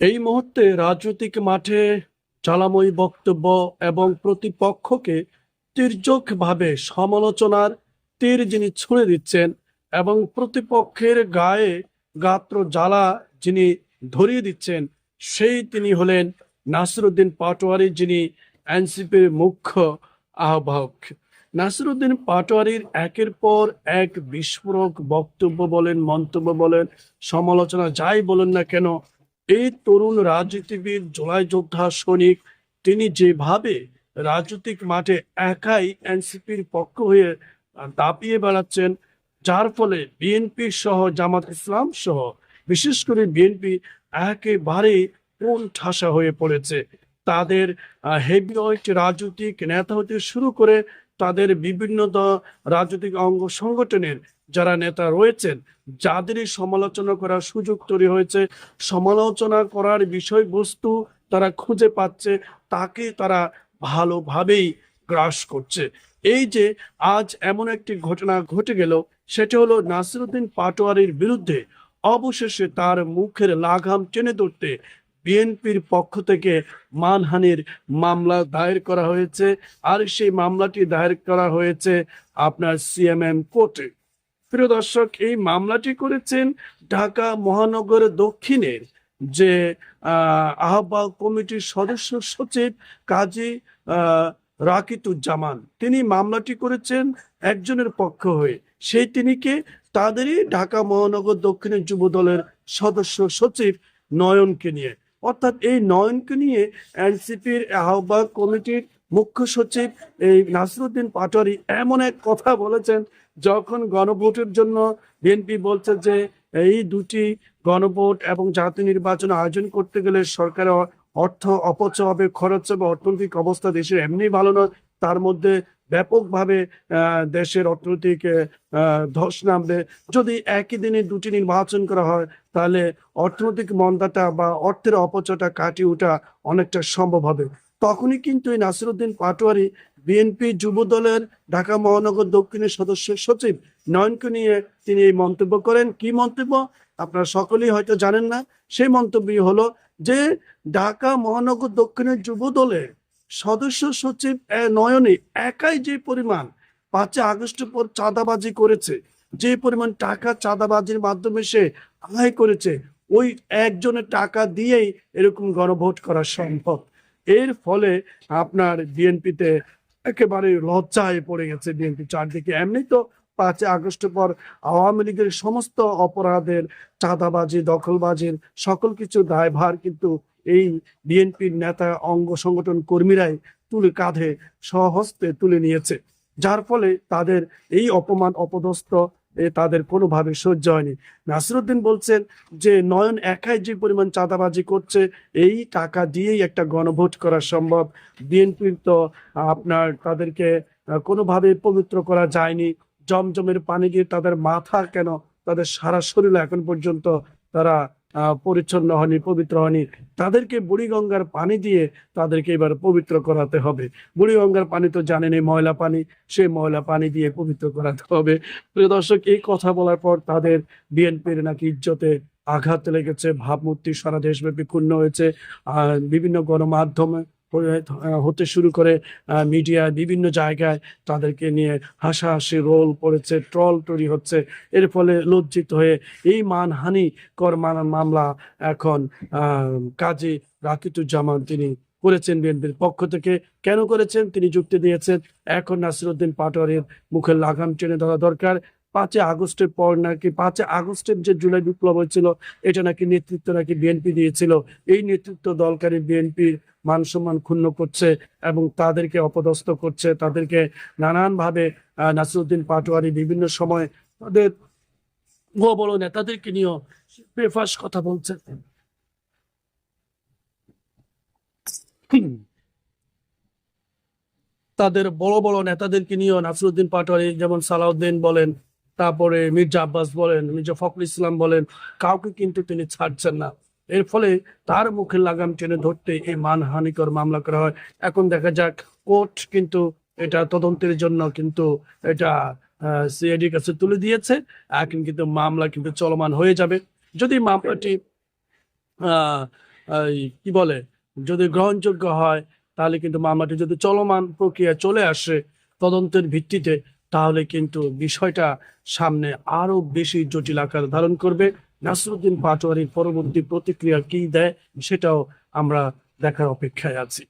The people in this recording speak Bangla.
এই মুহূর্তে রাজনৈতিক মাঠে জ্বালাময়ী বক্তব্য এবং প্রতিপক্ষকে তীর্যকভাবে সমালোচনার তীর যিনি ছুঁড়ে দিচ্ছেন এবং প্রতিপক্ষের গায়ে গাত্র জ্বালা যিনি ধরিয়ে দিচ্ছেন, সেই তিনি হলেন নাসিরুদ্দিন পাটোয়ারি যিনি এনসিপির মুখ্য আহ্বায়ক। নাসিরুদ্দিন পাটোয়ারির একের পর এক বিস্ফোরক বক্তব্য বলেন, মন্তব্য বলেন, সমালোচনা যাই বলেন না কেন এই তরুণ রাজনীতিবিদ জোলাই যোদ্ধা সৈনিক, তিনি যেভাবে রাজনৈতিক মাঠে একাই এনসিপির পক্ষ হয়ে দাপিয়ে বেড়াচ্ছেন, যার ফলে বিএনপি সহ জামাত ইসলাম সহ, বিশেষ করে বিএনপি একেবারে কোন ঠাসা হয়ে পড়েছে। তাদের হেভিওয়েট রাজনৈতিক নেতা হতে শুরু করে তাদের বিভিন্ন রাজনৈতিক অঙ্গ সংগঠনের যারা নেতা রয়েছেন, যাদেরই সমালোচনা করার সুযোগ তৈরি হয়েছে, সমালোচনা করার বিষয়বস্তু তারা খুঁজে পাচ্ছে, তাকে তারা ভালোভাবেই গ্রাস করছে। এই যে আজ এমন একটি ঘটনা ঘটে গেল, সেটা হলো নাসিরুদ্দিন পাটোয়ারির বিরুদ্ধে অবশেষে তার মুখের লাগাম টেনে ধরতে বিএনপির পক্ষ থেকে মানহানির মামলা দায়ের করা হয়েছে। আর সেই মামলাটি দায়ের করা হয়েছে আপনার সিএমএম কোর্টে। প্রিয় দর্শক এই মামলাটি করেছেন ঢাকা মহানগর দক্ষিণের যে আহ, আহ্বায়ক কমিটির সদস্য সচিব কাজী রাকিতুজ্জামান। তিনি মামলাটি করেছেন একজনের পক্ষ হয়ে। সেই তিনি কে? তাদেরই ঢাকা মহানগর দক্ষিণের যুব দলের সদস্য সচিব নয়নকে নিয়ে। অর্থাৎ এই নয়নকে নিয়ে এনসিপির আহ্বায়ক কমিটির মুখ্য সচিব এই নাসিরুদ্দিন পাটোয়ারি এমন এক কথা বলেছেন, যখন গণভোটের জন্য বিএনপি বলছে যে এই দুটি গণভোট এবং জাতীয় নির্বাচন আয়োজন করতে গেলে সরকারের অর্থ অপচয় হবে, খরচ হবে, অর্থনৈতিক অবস্থা দেশের এমনি ভালো নয়, তার মধ্যে ব্যাপকভাবে দেশের অর্থনৈতিক ধস নামবে। যদি একই দিনে দুটি নির্বাচন করা হয়, তাহলে অর্থনৈতিক মন্দাটা বা অর্থের অপচয়টা কাটিয়ে ওঠা অনেকটা সম্ভব হবে। তখনই কিন্তু এই নাসিরুদ্দিন পাটোয়ারি বিএনপি যুব দলের ঢাকা মহানগর দক্ষিণের সদস্য সচিব নয়নকে নিয়ে তিনি এই মন্তব্য করেন। কি মন্তব্য? আপনারা সকলেই হয়তো জানেন না। সেই মন্তব্যই হলো যে ঢাকা মহানগর দক্ষিণের যুব দলের সদস্য সচিব নয়নে একাই যে পরিমাণ পাঁচই আগস্ট পর চাঁদাবাজি করেছে, যে পরিমাণ টাকা চাঁদাবাজির মাধ্যমে সে আদায় করেছে, ওই একজনের টাকা দিয়েই এরকম গণভোট করা সম্ভব। এর ফলে আপনার বিএনপিতে একেবারে লজ্জায় পড়ে গেছে বিএনপি চারদিকে। এমনি তো পাঁচই আগস্টের পর আওয়ামী লীগের সমস্ত অপরাধের চাঁদাবাজি, দখলবাজির সকল কিছু দায়ভার কিন্তু এই বিএনপির নেতা অঙ্গ সংগঠন কর্মীরাই তুলে কাঁধে সহস্তে তুলে নিয়েছে। যার ফলে তাদের এই অপমান, অপদস্থ তাদের কোনোভাবে সহ্য হয়নি। নাসিরুদ্দিন বলছেন যে, নয়ন একাই যে পরিমাণ চাঁদাবাজি করছে, এই টাকা দিয়েই একটা গণভোট করা সম্ভব। বিএনপির তো আপনার তাদেরকে কোনোভাবে পবিত্র করা যায়নি। জমজমের পানি দিয়ে তাদের মাথা কেন? তাদের সারা শরীর এখন পর্যন্ত তারা পরিচ্ছন্ন হয়নি, পবিত্র হয়নি, তাদেরকে বুড়িগঙ্গার পানি দিয়ে তাদেরকে এবার পবিত্র করাতে হবে। বুড়িগঙ্গার পানি তো জানেন এই ময়লা পানি, সেই ময়লা পানি দিয়ে পবিত্র করাতে হবে। প্রিয় দর্শক, এই কথা বলার পর তাদের বিএনপির নাকি ইজ্জতে আঘাত লেগেছে, ভাবমূর্তি সারা দেশব্যাপী ক্ষুণ্ণ হয়েছে। বিভিন্ন গণমাধ্যমে হতে শুরু করে মিডিয়া বিভিন্ন জায়গায় তাদেরকে নিয়ে হাসাহাসি রোল পড়েছে ট্রল তৈরি হচ্ছে। এর ফলে লজ্জিত হয়ে এই মানহানি কর মান- মামলা এখন কাজী রাকিতুজ্জামান তিনি করেছেন বিএনপির পক্ষ থেকে। কেন করেছেন? তিনি যুক্তি দিয়েছেন, এখন নাসিরুদ্দিন পাটোয়ারির মুখে লাগাম টেনে ধরা দরকার। পাঁচই আগস্টের পর নাকি, পাঁচই আগস্টের যে জুলাই বিপ্লব হয়েছিল, এটা নাকি নেতৃত্ব নাকি বিএনপি দিয়েছিল। এই নেতৃত্ব দলকারী বিএনপির মান সম্মান ক্ষুণ্ণ করছে এবং তাদেরকে অপদস্থ করছে। তাদেরকে নানানভাবে নাসিরুদ্দিন পাটোয়ারি বিভিন্ন সময় তাদের বড় বড় নেতাদেরকে নিয়েও বেফাস কথা বলছেন। তাদের বড় বড় নেতাদেরকে নিয়েও নাসিরুদ্দিন পাটোয়ারি, যেমন সালাউদ্দিন বলেন তারপরে মির্জা আব্বাস বলেন, মির্জা ফখরুল ইসলাম বলেন, কাউকে কিন্তু তিনি ছাড়ছেন না। এর ফলে তার মুখে লাগাম টেনে ধরতে এই মানহানিকর মামলা করা হয়। এখন দেখা যাক, কোর্ট কিন্তু এটা তদন্তের জন্য কিন্তু এটা সিআইডির কাছে তুলে দিয়েছে। এখন কিন্তু মামলা কিন্তু চলমান হয়ে যাবে। যদি মামলাটি কি বলে, যদি গ্রহণযোগ্য হয়, তাহলে কিন্তু মামলাটি যদি চলমান প্রক্রিয়া চলে আসে তদন্তের ভিত্তিতে তাহলে কিন্তু বিষয়টা সামনে আরও বেশি জটিল আকার ধারণ করবে। নাসরুদ্দিন পাটোয়ারির পরবর্তী প্রতিক্রিয়া কি দেয়, সেটাও আমরা দেখার অপেক্ষায় আছি।